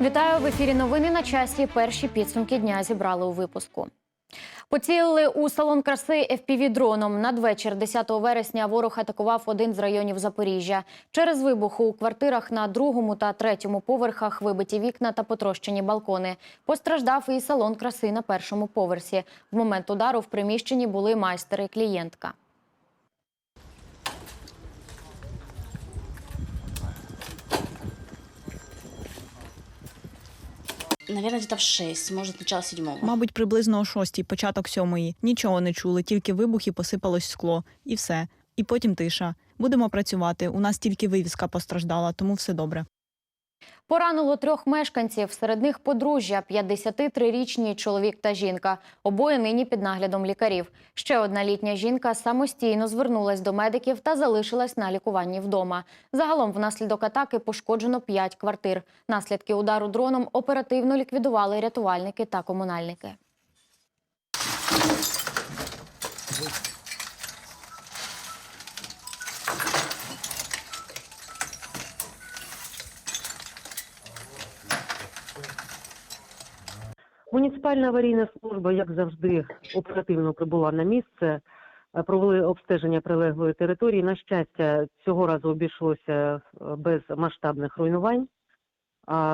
Вітаю в ефірі. Новини на часі. Перші підсумки дня зібрали у випуску. Поцілили у салон краси fpv дроном. Надвечір 10 вересня ворог атакував один з районів Запоріжжя. Через вибух у квартирах на другому та третьому поверхах вибиті вікна та потрощені балкони. Постраждав і салон краси на першому поверсі. В момент удару в приміщенні були майстер і клієнтка. Наверное, где-то в 6, может, начало седьмого. Мабуть, приблизно о шостій, початок сьомої. Нічого не чули, тільки вибух і посипалось скло. І все. І потім тиша. Будемо працювати. У нас тільки вивіска постраждала, тому все добре. Поранило трьох мешканців. Серед них подружжя, 53-річні чоловік та жінка. Обоє нині під наглядом лікарів. Ще одна літня жінка самостійно звернулась до медиків та залишилась на лікуванні вдома. Загалом внаслідок атаки пошкоджено 5 квартир. Наслідки удару дроном оперативно ліквідували рятувальники та комунальники. Муніципальна аварійна служба, як завжди, оперативно прибула на місце, е, провели обстеження прилеглої території. На щастя, цього разу обійшлося е, без масштабних руйнувань.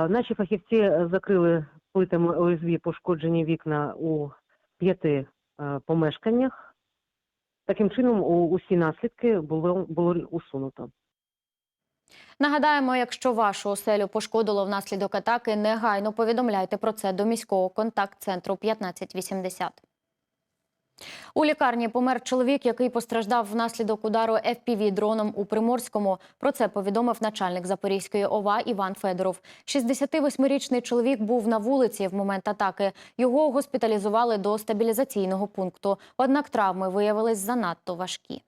Наші фахівці закрили плитами ОСБ пошкоджені вікна у п'яти е, помешканнях. Таким чином, усі наслідки було, було усунуто. Нагадаємо, якщо вашу оселю пошкодило внаслідок атаки, негайно повідомляйте про це до міського контакт-центру 1580. У лікарні помер чоловік, який постраждав внаслідок удару fpv дроном у Приморському. Про це повідомив начальник Запорізької ОВА Іван Федоров. 68-річний чоловік був на вулиці в момент атаки. Його госпіталізували до стабілізаційного пункту. Однак травми виявились занадто важкі.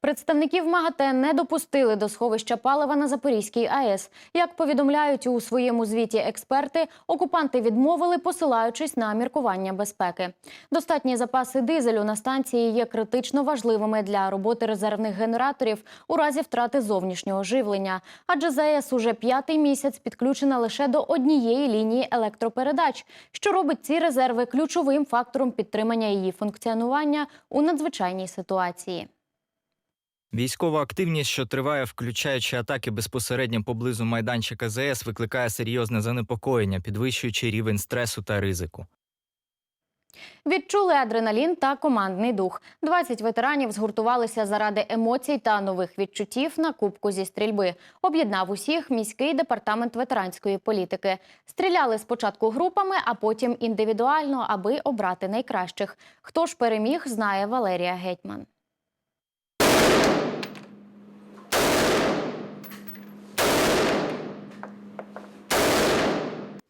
Представників МАГАТЕ не допустили до сховища палива на Запорізькій АЕС. Як повідомляють у своєму звіті експерти, окупанти відмовили, посилаючись на міркування безпеки. Достатні запаси дизелю на станції є критично важливими для роботи резервних генераторів у разі втрати зовнішнього живлення. Адже ЗАЕС уже п'ятий місяць підключена лише до однієї лінії електропередач, що робить ці резерви ключовим фактором підтримання її функціонування у надзвичайній ситуації. Військова активність, що триває, включаючи атаки безпосередньо поблизу майданчика ЗС, викликає серйозне занепокоєння, підвищуючи рівень стресу та ризику. Відчули адреналін та командний дух. 20 ветеранів згуртувалися заради емоцій та нових відчуттів на кубку зі стрільби. Об'єднав усіх міський департамент ветеранської політики. Стріляли спочатку групами, а потім індивідуально, аби обрати найкращих. Хто ж переміг, знає Валерія Гетьман.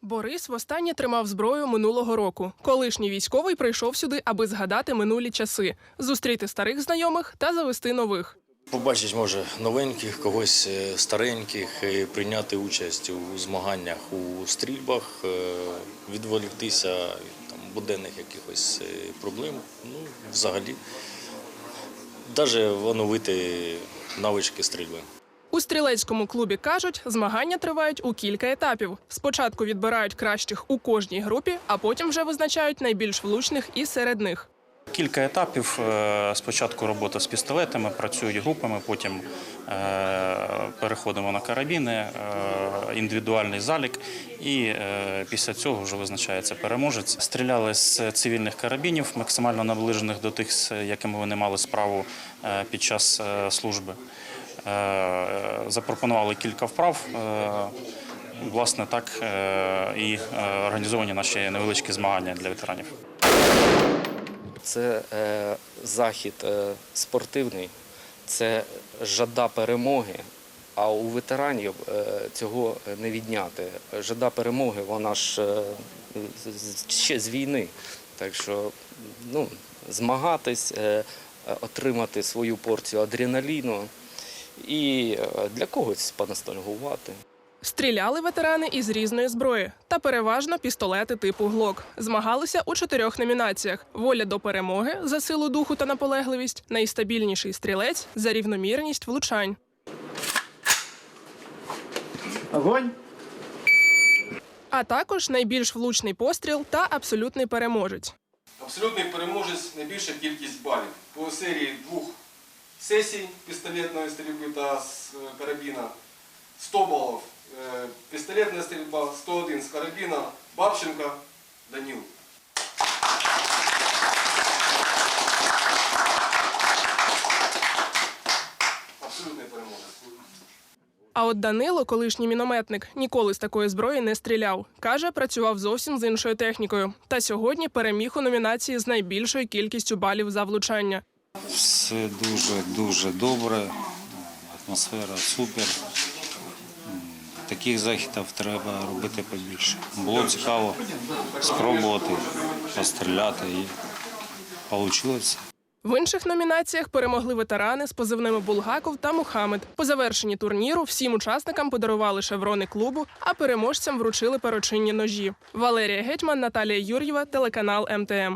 Борис востаннє тримав зброю минулого року. Колишній військовий прийшов сюди, аби згадати минулі часи, зустріти старих знайомих та завести нових. Побачить, може, новеньких, когось е, стареньких, прийняти участь у змаганнях у стрільбах, е, відволіктися від там, буденних якихось е, проблем. Ну, взагалі, навіть оновити навички стрільби. У стрілецькому клубі кажуть, змагання тривають у кілька етапів. Спочатку відбирають кращих у кожній групі, а потім вже визначають найбільш влучних і серед них. Кілька етапів. Е, Спочатку робота з пістолетами, працюють групами, потім е, переходимо на карабіни, е, індивідуальний залік, і після цього вже визначається переможець. Стріляли з цивільних карабінів, максимально наближених до тих, з якими вони мали справу під час служби. Е, Запропонували кілька вправ. е, Власне, так е, і організовані наші невеличкі змагання для ветеранів. Це захід спортивний, це жада перемоги. А у ветеранів цього не відняти. Жада перемоги, вона ж ще з війни. Так що ну, змагатись, отримати свою порцію адреналіну і е, для когось понастальгувати. Стріляли ветерани із різної зброї та переважно пістолети типу ГЛОК. Змагалися у чотирьох номінаціях: воля до перемоги за силу духу та наполегливість, найстабільніший стрілець за рівномірність влучань. Огонь! А також найбільш влучний постріл та абсолютний переможець. Абсолютний переможець найбільша кількість балів. По серії двох сесій пістолетної стрільби та з е, карабіна 100 балів. Е, Пістолетна стрільба 101 з карабіна Бабченка Даніл. Абсолютний переможець. А от Данило, колишній мінометник, ніколи з такої зброї не стріляв. Каже, працював зовсім з іншою технікою. Та сьогодні переміг у номінації з найбільшою кількістю балів за влучання. Все дуже дуже добре. Атмосфера супер. Таких західів треба робити побільше. Було цікаво спробувати постріляти і вийшло. В інших номінаціях перемогли ветерани з позивними Булгаков та Мухамед. По завершенні турніру всім учасникам подарували шеврони клубу, а переможцям вручили перочинні ножі. Валерія Гетьман, Наталія Юр'єва, телеканал МТМ.